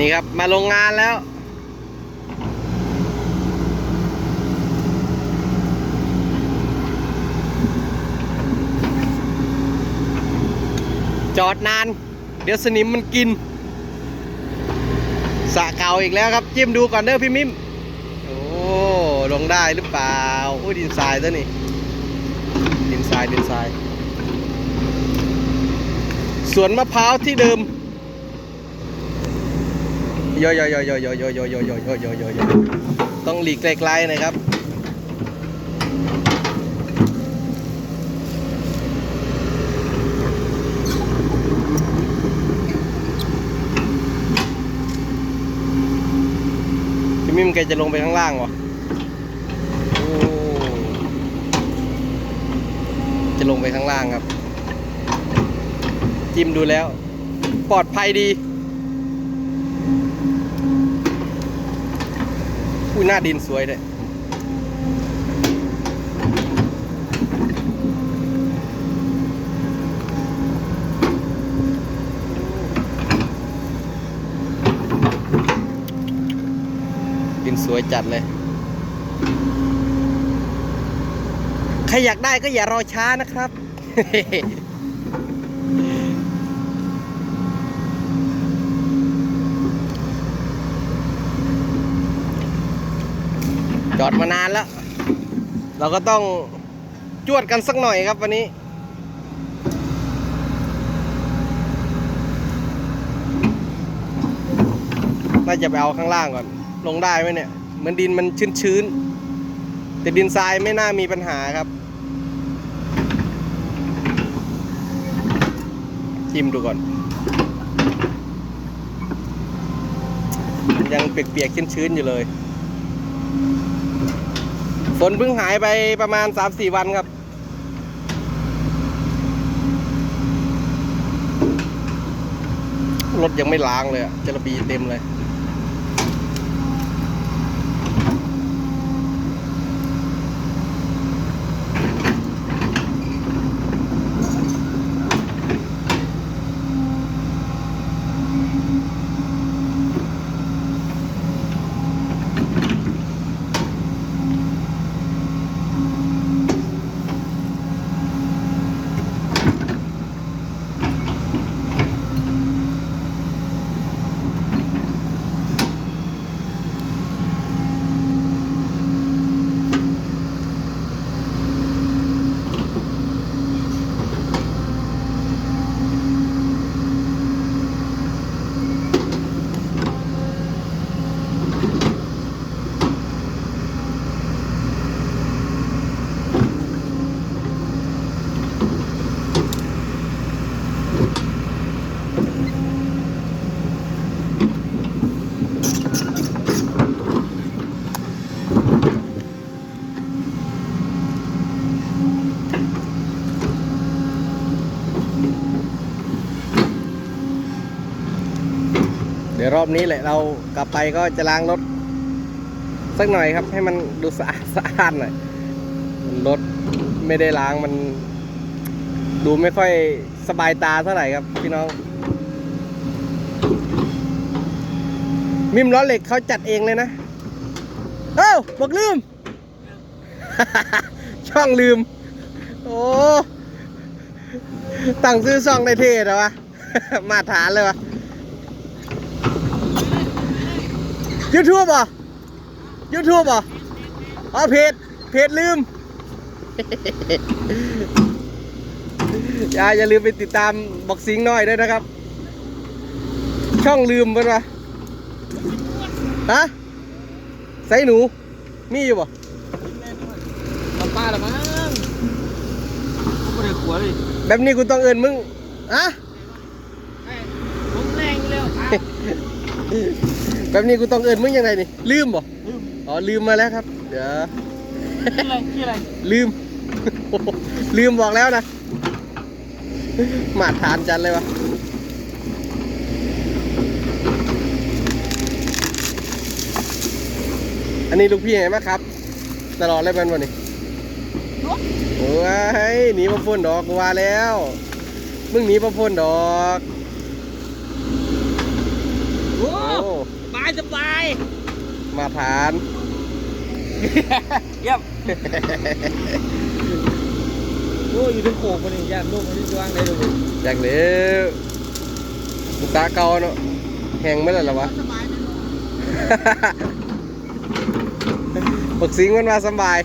นี่ครับมาลงงานแล้ว จอดนาน เดี๋ยวสนิมมันกิน สะเก่าอีกแล้วครับ จิ้มดูก่อนเด้อพี่มิมโอ้ลงได้หรือเปล่าโอ้ยดินทรายตัวนี่ดินทรายดินทรายสวนมะพร้าวที่เดิม โยโยโยโยโยโยโยโยโยโยโยโยโยต้องหลีกไกลๆนะครับ พี่มิมแกจะลงไปข้างล่างวะจะลงไปข้างล่างครับ จิ้มดูแล้ว ปลอดภัยดี อุ้ยหน้าดินสวยเลยดินสวยจัดเลย ใครอยากได้ก็อย่ารอช้านะครับ อดมานานแล้ว เราก็ต้องจวดกันสักหน่อยครับวันนี้ น่าจะไปเอาข้างล่างก่อน ลงได้ไหมเนี่ย เหมือนดินมันชื้นๆ แต่ดินทรายไม่น่ามีปัญหาครับจิ้มดูก่อนยังเปียกๆชื้นๆอยู่เลย ฝนเพิ่งหายไปประมาณ 3-4 วันครับรถยังไม่ล้างเลยอะจระบีเต็มเลย ดี๋ยวรอบนี้แหละเรากลับไปก็จะล้างรถ สักหน่อยครับ ให้มันดูสะอาดสะอาดหน่อยรถไม่ได้ล้างมัน ดูไม่ค่อยสบายตาเท่าไหร่ครับพี่น้อง มิมล้อเหล็กเขาจัดเองเลยนะเอ้าบอกลืม ช่องลืม โอ้ตั้งซื้อช่องได้เท่เหรอวะ มาตรฐานเลยวะ ยูทูบอะยูทูบอะอ๋อเพจเพจลืมอย่าอย่าลืมไปติดตามบอกสิงหน่อยด้วยนะครับ ช่องลืมเปนวะฮะใส่หนู มีอยู่ป่ะทำป้าละมั้งกูไม่ได้ขัวเลยแบบนี้กูต้องเอินมึง ฮะผมแรงอยู่แล้วครับ แบบนี้กูต้องเอินมึงยังไงนี่ลืมบ่อ๋อลืมมาแล้วครับ เดี๋ยวชื่ออะไรชื่ออะไรลืม ลืมบอกแล้วนะมาทานจันเลยวะอันนี้ลูกพี่เห็นไหมครับ ตลอดเลยมันวันนี้โอ้ยหนีมาพ่นดอกกูว่าแล้ว มึงหนีมาพ่นดอก โอ้ โอ้ มาฐาน เยี่ยมโอ้ยอยู่ถึงโขกคนนี้ย่านลูกมันจะวางได้เลยจากเลี้ยวอุตสาหเก่าเนาะแห้งไม่แล้วเหรอวะปักสิงมันมาสำบาย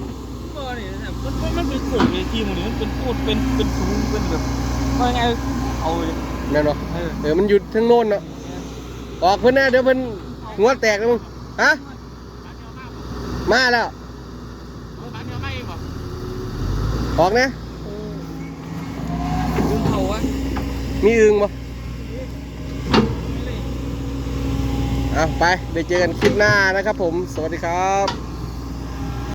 ก็นี่นะมันมันมันเป็นโขกเลยทีมนี้มันเป็นพูดเป็นเป็นสูงเป็นแบบว่าไงเอาเลยแม่นเนาะเออเออมันหยุดทั้งโน่นเนาะออกเพิ่นแน่เดี๋ยวเพิ่น หัวแตกแล้วมึงฮะมาแล้วออกนะดึงเขาวะมีอึงบ่เอาไปไปเจอกันคลิปหน้านะครับผม สวัสดีครับ